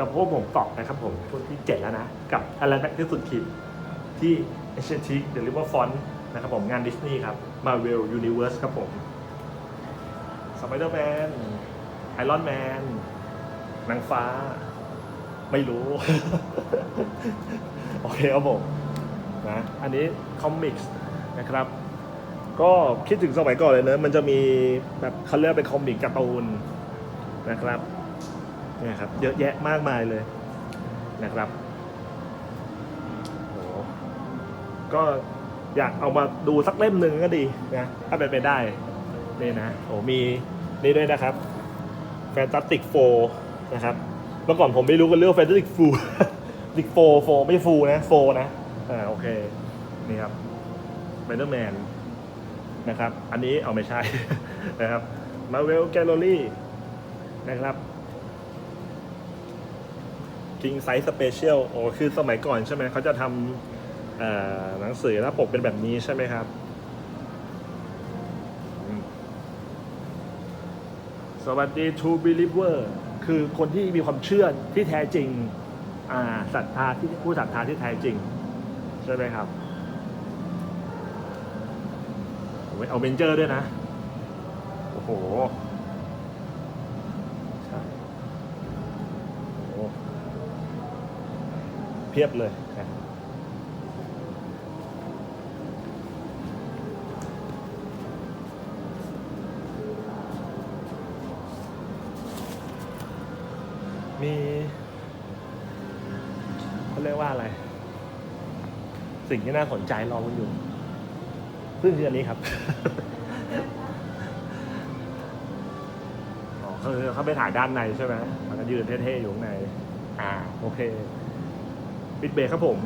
กับพวกผมกาะนะครับผมพวกที่เจ็ดแล้วนะ กับอะไรแบ็กที่สุดขีดที่เอเชียทีเดลิเวอร์ฟอนนะครับผมงานดิสนีย์ครับ Marvel Universe ครับผมสไปเดอร์แมนไอรอนแมนนางฟ้า ไม่รู้ โอเคครับผมนะอันนี้คอมิกส์นะครับ ก็คิดถึงสมัยก่อนเลยเนอะมันจะมีแบบเขาเรียกเป็นคอมิกการ์ตูนนะครับ เนี่ยครับเยอะแยะมากมายเลยนะครับโอ้ก็อยากเอามาดูสักเล่มหนึ่งก็ดีนะถ้าเป็นไปได้นี่นะโอ้มีนี่ด้วยนะครับ Fantastic Four นะครับเมื่อก่อนผมไม่รู้กันเรื่อง Fantastic Four Fantastic Four Four ไม่ฟูนะ Four นะอ่าโอเค นี่ครับ Spider-Man นนะครับ อันนี้เอาไม่ใช่นะครับ Marvel Gallery นะครับ King Size Special โอ้คือสมัยก่อนใช่ไหมเขาจะทำหนังสือหน้าปกเป็นแบบนี้ใช่ไหมครับ สวัสดี True Believer คือคนที่มีความเชื่อที่แท้จริงอ่าศรัทธาที่ผู้ศรัทธาที่แท้จริง ใช่ไหมครับเอาเบนเจอร์ด้วยนะ โอ้โห ใช่ โอ้โห เพียบเลยนะครับมีเขาเรียกว่าอะไร สิ่งที่น่าสนใจรอคุณอยู่ซึ่งคืออันนี้ครับคือเขาไปถ่ายด้านในใช่ไหมมันก็ยืนเท่ๆอยู่ข้างใน อ่า โอเค ปิดเบรกครับผม